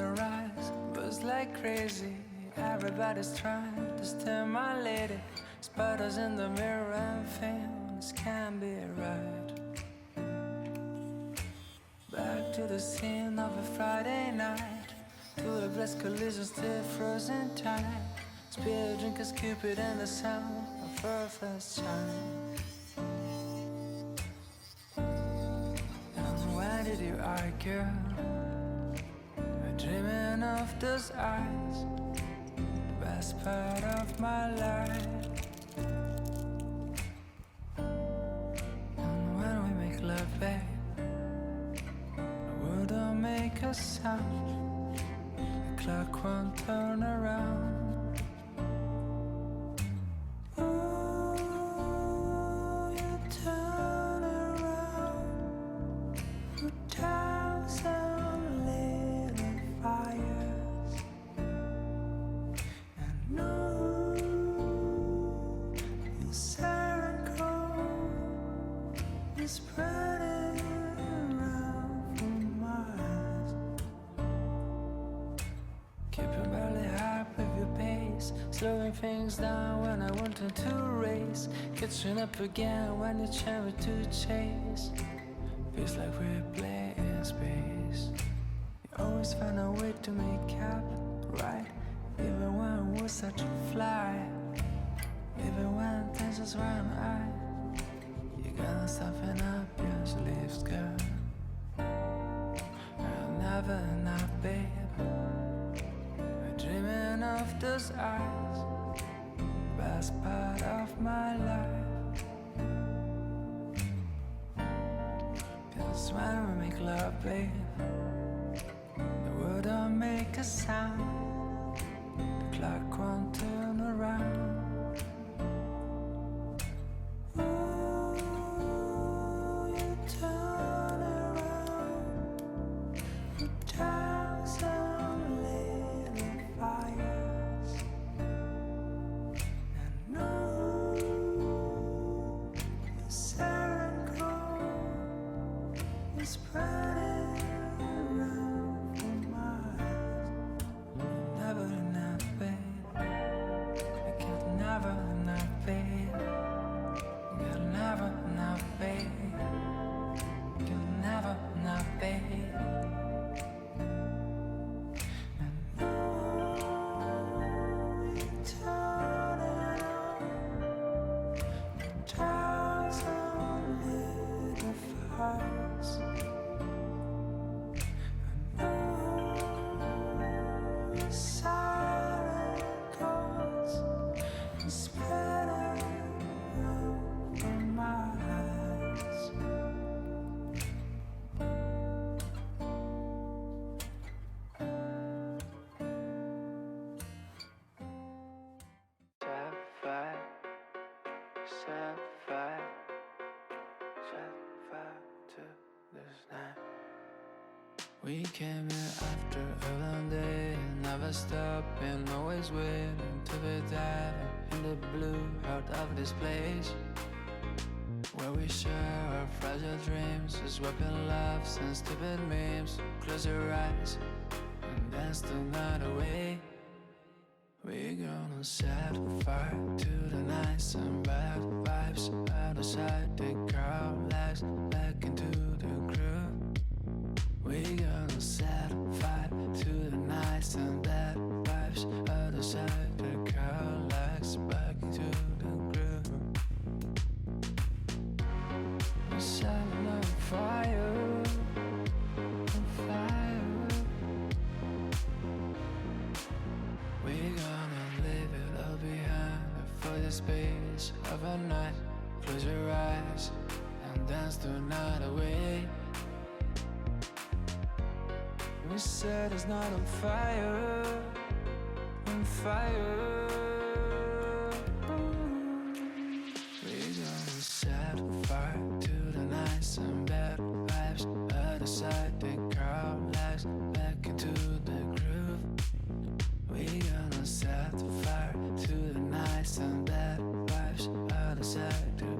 sunrise, buzz like crazy. Everybody's trying to stimulate it. Sputters in the mirror and things can't be right. Back to the scene of a Friday night. To the blessed collision, still frozen time. Spill drinkers, Cupid, and the sound of her first chime. And when did you argue? Dreaming of those eyes, the best part of my life. Keep your belly up with your pace, slowing things down when I wanted to race, catching up again when you try to chase. Feels like we're playing space. You always find a way to make up, right? Even when we're such a fly, even when tensions run high. You gotta soften up your sleeves, girl. You're never enough, babe. Those eyes, best part of my life. Cause when we make love, babe, the world don't make a sound. The clock won't turn around. We came here after a long day, never stopping, always waiting to be diving in the blue heart of this place. Where we share our fragile dreams, swapping laughs and stupid memes. Close your eyes and dance the night away. We're gonna set fire to the night, vibes out of sight. Take Close your eyes and dance the night away. We said it's not on fire, on fire.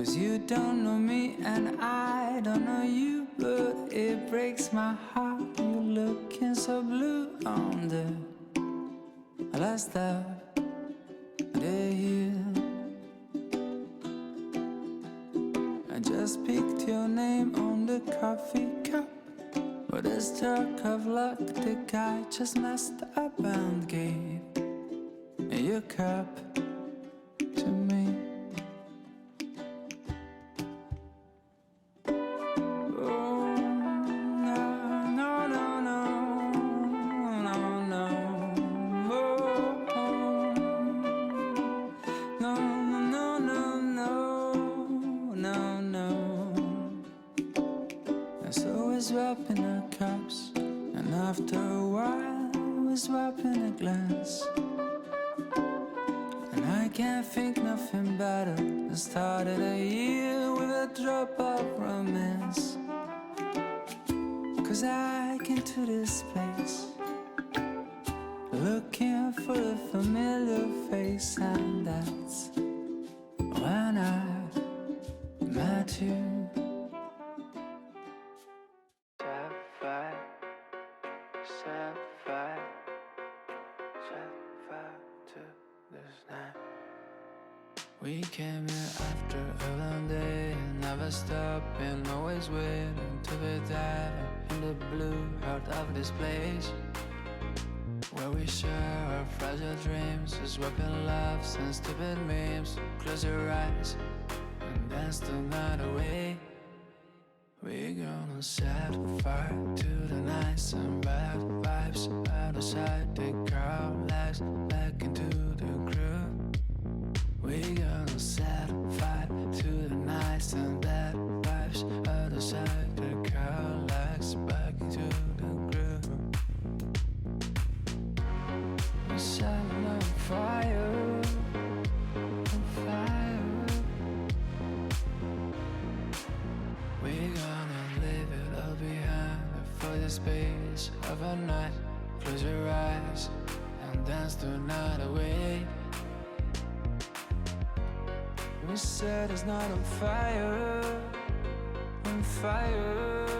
Cause you don't know me and I don't know you, but it breaks my heart. You're looking so blue on the last of the year. I just picked your name on the coffee cup. But a stroke of luck, the guy just messed up and gave me your cup drop of romance. Cause I came to this place looking for a familiar face, and that's the blue heart of this place. Where we share our fragile dreams, swapping laughs and stupid memes. Close your eyes and dance the night away. We're gonna set fire to the nights and bad vibes out of sight. Take our back into the groove. We're gonna set fire to the nights and bad vibes out of sight. Space of a night. Close your eyes and dance the night away. We set us not on fire, on fire.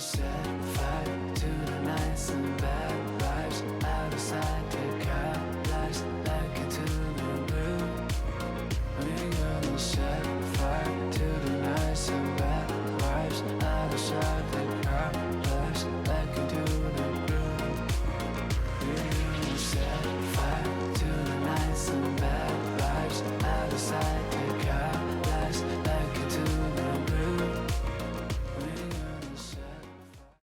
sunset